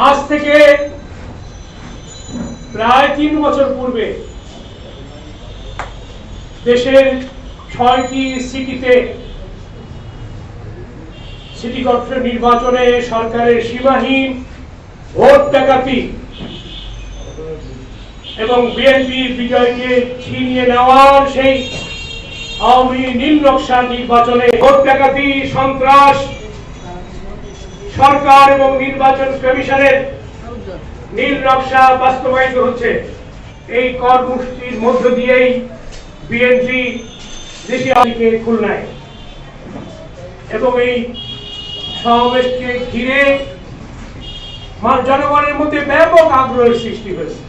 আজ থেকে প্রায় তিন বছর পূর্বে দেশের ছয়টি সিটিতে সিটি কর্পোরেশন নির্বাচনে সরকারের সীমাহীন ভোট ডাকাতি এবং বিএনপি বিজয়কে ছিনিয়ে নেওয়ার সেই আওয়ামী নীল নকশা নির্বাচনে ভোট ডাকাতি, সন্ত্রাস সরকার এবং নির্বাচন কমিশনের নীল নকশা বাস্তবায়িত হচ্ছে। এই কর্মসূচির মধ্য দিয়েই বিএনপি দেশে খুলনায়। এবং এই সমাবেশকে ঘিরে জনগণের মধ্যে ব্যাপক আগ্রহের সৃষ্টি হয়েছে।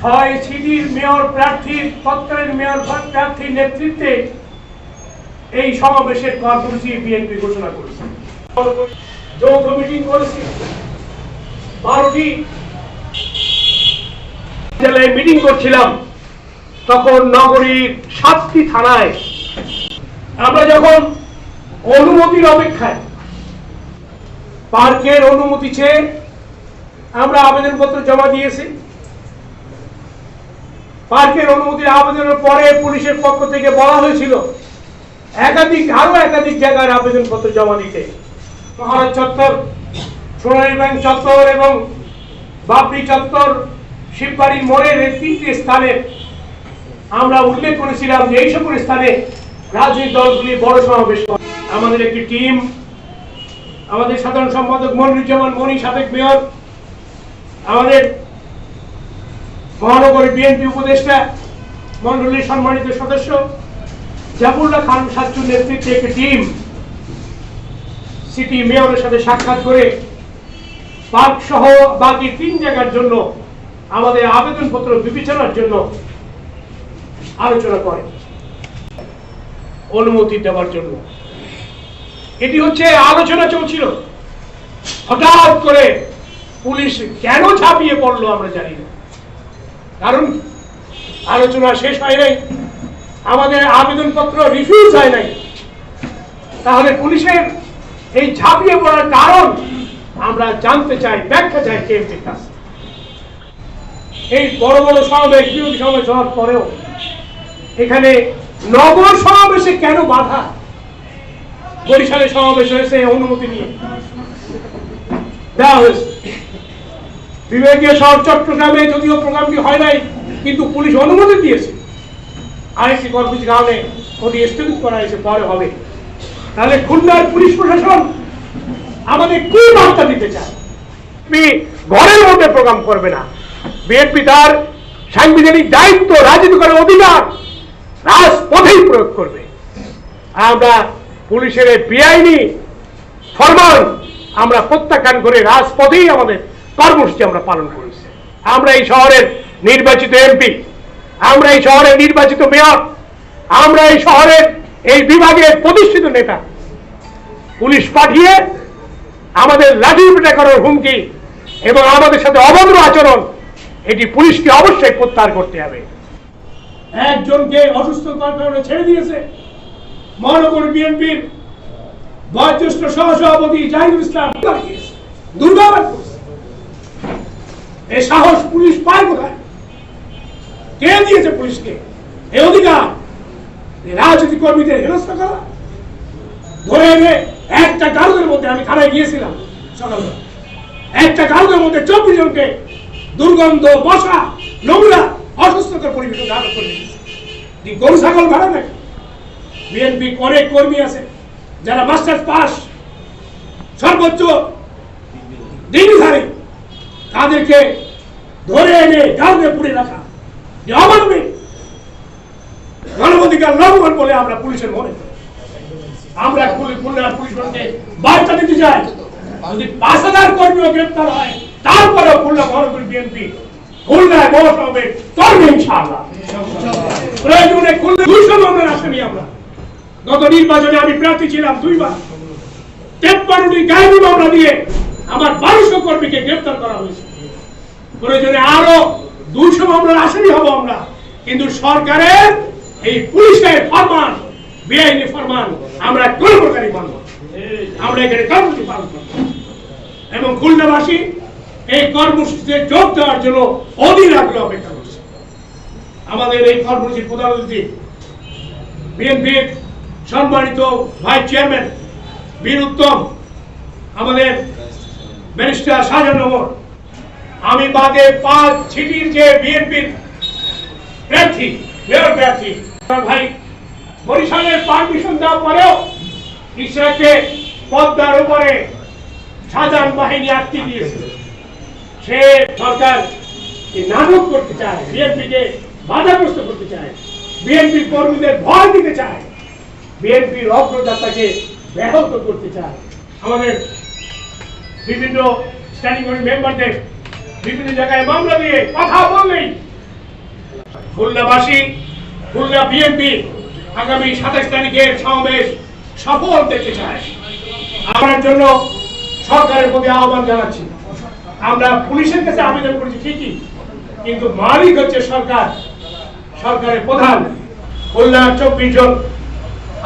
ছয় সিটির মেয়র প্রার্থীর, তৎকালীন মেয়র প্রার্থীর নেতৃত্বে এই সমাবেশের কর্মসূচি বিএনপি ঘোষণা করেছে। যৌথ মিটিং করেছি। বারোটি জেলায় মিটিং করছিলাম। তখন নগরীর সাতটি থানায় আমরা যখন অনুমতির অপেক্ষায় পার্কের অনুমতি চেয়ে আমরা আবেদনপত্র জমা দিয়েছি। পার্কের অনুমতির আবেদনের পরে পুলিশের পক্ষ থেকে বলা হয়েছিল, একাধিক আরও একাধিক জায়গার আবেদনপত্র জমা দিতে। মহারাজ চত্বর, সোনালী ব্যাংক চত্বর এবং বাবরি চত্বর শিববাড়ির মোড়ের এই তিনটি স্থানে আমরা উল্লেখ করেছিলাম যে এই সকল স্থানে রাজনৈতিক দলগুলি বড় সমাবেশ। আমাদের একটি টিম, আমাদের সাধারণ সম্পাদক মনিরুজ্জামান মনি, সাবেক মেয়র, আমাদের মহানগর বিএনপি উপদেষ্টা মন্ডলীর সম্মানিত সদস্য, জাফরুল্লাহ খান সাচ্চুর নেতৃত্বে একটি টিম সিটি মেয়রের সাথে সাক্ষাৎ করে পার্ক সহ বাকি তিন জায়গার জন্য আমাদের আবেদনপত্র বিবেচনার জন্য আলোচনা করে। অনুমতি দেওয়ার জন্য। এটি হচ্ছে আলোচনা চলছিল। হঠাৎ করে পুলিশ কেন ঝাঁপিয়ে পড়ল আমরা জানি না। কারণ আলোচনা শেষ হয় নাই, আমাদের আবেদনপত্র রিফিউজ হয় নাই। তাহলে পুলিশের এই ঝাঁপিয়ে পড়ার কারণ আমরা জানতে চাই, ব্যাখ্যা চাই কেএমপির কাছে। এই বড় বড় সমাবেশ, বিরোধী সমাবেশ হওয়ার পরেও এখানে নগর সমাবেশে কেন বাধা? বরিশালে সমাবেশ হয়েছে অনুমতি নিয়ে। দেওয়া হয়েছে। বিভাগীয় শহর চট্টগ্রামে যদিও প্রোগ্রামটি হয় নাই, কিন্তু পুলিশ অনুমতি দিয়েছে। আরেকটি কর্মসূচি কারণে ওটি স্থগিত করা হয়েছে, পরে হবে। তাহলে খুলনার পুলিশ প্রশাসন আমাদের কি বার্তা দিতে চায়? ঘরের মধ্যে প্রোগ্রাম করবে না। বিএনপি তার সাংবিধানিক দায়িত্ব রাজনীতি করার অধিকার রাজপথেই প্রয়োগ করবে। আমরা পুলিশের বেআইনি ফরমান আমরা প্রত্যাখ্যান করে রাজপথেই আমাদের কর্মসূচি আমরা পালন করেছি। আমরা এই শহরের নির্বাচিত এমপি, আমরা এই শহরের নির্বাচিত মেয়র, আমরা এই শহরের এই বিভাগের প্রতিষ্ঠিত নেতা। পুলিশ পাঠিয়ে আমাদের লাঠি পেটা করার হুমকি এবং আমাদের সাথে অভদ্র আচরণ, এটি পুলিশকে অবশ্যই প্রত্যাহার করতে হবে। একজনকে অসুস্থ কারণে ছেড়ে দিয়েছে। মহানগর বিএনপির বয়োজ্যেষ্ঠ সহসভাপতি জাহিদুল ইসলাম দুর্গাবাদ এই সাহস পুলিশ পায় কোথায়? কে দিয়েছে পুলিশকে? এই অধিকার? এই রাজনৈতিক কর্মীদের হেনস্থা করা। ধরে এনে একটা গারুদের মধ্যে আমি থানায় গিয়েছিলাম। সকালবেলা একটা গারুদের মধ্যে চব্বিশ জনকে দুর্গন্ধ বসা নোংরা অসুস্থতার পরিবেশে আটক করে দিয়েছে। গরু, ছাগল ভাড়া নাকি? বিএনপি অনেক কর্মী আছে, যারা মাস্টার্স পাস, সর্বোচ্চ ডিগ্রিধারী। তাদেরকে ধরে এনে গার্ডে পুড়ে রাখা। যে অমানবিক? মানবাধিকার লঙ্ঘন বলে আমরা পুলিশের মনে আমরা খুলনার পুলিশ বার্তা দিতে যদি পাঁচ হাজার কর্মীও গ্রেপ্তার হয়, তারপরেও খুলনা মহানগর বিএনপি দুইশো আরও মামলার আসামি হব আমরা। কিন্তু সরকারের এই পুলিশের ফরমান, বেআইনি ফরমান আমরা কোন প্রকারই মানব আমরা এখানে কর্মসূচি পালন করব। এবং খুলনাবাসী এই কর্মসূচিতে যোগ দেওয়ার জন্য অধীর আগ্রহ অপেক্ষা করছে। আমাদের এই কর্মসূচির প্রধান অতিথি বিএনপির সম্মানিত ভাইস চেয়ারম্যান বীর উত্তম, আমাদের ব্যারিস্টার শাহজাহান ওমর আমি বাদে পাঁচ সিটির যে বিএনপির প্রার্থী, মেয়র প্রার্থী ভাই, বরিশালের পারমিশন দেওয়া পরেও ইসরাকে পদ্মার উপরে সাধারণ বাহিনী আটকে দিয়েছে। সে সরকার নাটক করতে চায় বিএনপিকে বাধাগ্রস্ত করতে চায়, বিএনপি কর্মীদের ভয় দিতে চায়, বিএনপির অগ্রযাত্রাকে ব্যাহত করতে চায়। আমাদের বিভিন্ন স্ট্যান্ডিং কমিটি মেম্বারদের বিভিন্ন জায়গায় মামলা দিয়ে কথা বললেই খুলনাবাসী খুলনা বিএনপি আগামী সাতাশ তারিখের সমাবেশ সফল দেখতে চায়। আমার জন্য সরকারের প্রতি আহ্বান জানাচ্ছি। আমরা পুলিশের কাছে আবেদন করেছি ঠিকই, কিন্তু মালিক হচ্ছে সরকার। সরকারের প্রধান খুলনার চব্বিশ জন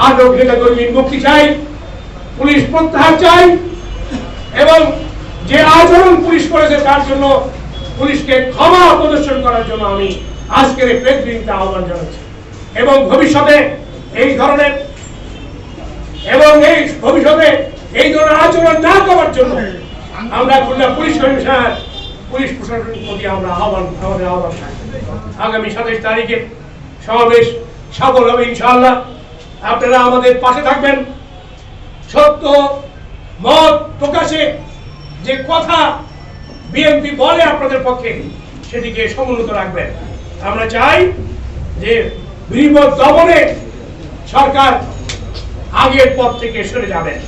আটক নেতা কর্মীর মুক্তি চাই, পুলিশ প্রত্যাহার চাই, এবং যে আচরণ পুলিশ করেছে তার জন্য পুলিশকে ক্ষমা প্রদর্শন করার জন্য আমি আজকের প্রেস ব্রিফিংটা আহ্বান জানাচ্ছি। এবং ভবিষ্যতে এই ধরনের এবং এই ভবিষ্যতে এই ধরনের আচরণ না করার জন্য আমরা খুলনা পুলিশ কমিশনার, পুলিশ প্রশাসনের প্রতি আমরা আহ্বান, আমাদের আহ্বান। আগামী সাতাশ তারিখে সমাবেশ সফল হবে ইনশাআল্লাহ। আপনারা আমাদের পাশে থাকবেন। সত্য মত প্রকাশে যে কথা বিএনপি বলে আপনাদের পক্ষে, সেটিকে সমুন্নত রাখবেন। আমরা চাই যে বিনিময় দমনে সরকার আগের পথ থেকে সরে যাবেন।